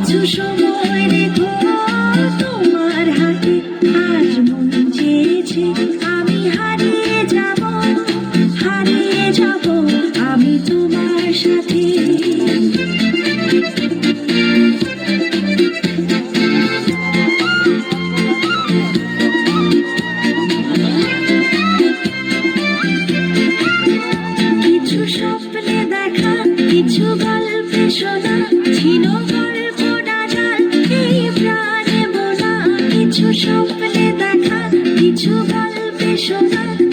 কিছু সময় তোমার হাতে আজ মন চেয়েছে, আমি হারিয়ে যাব হারিয়ে যাব, আমি তোমার সাথে। কিছু স্বপ্নে কিছু গল্পে শোনা স্বপ্নে দেখা কিছু গল্পে শোনা।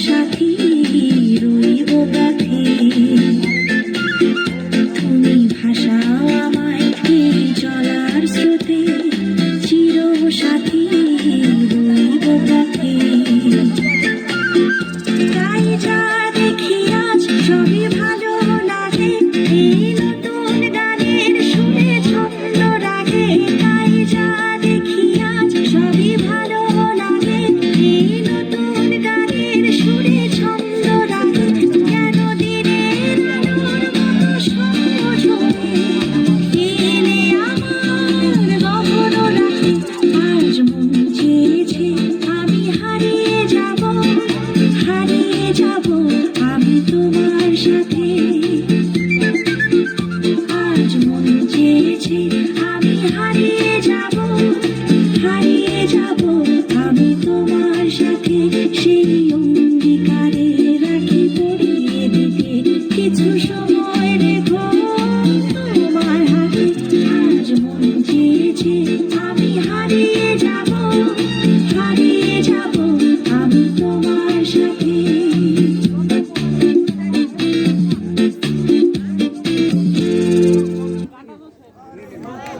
shut সাথী আজ মন চেয়েছে আমি তোমার সাথে সেই অঙ্গীকার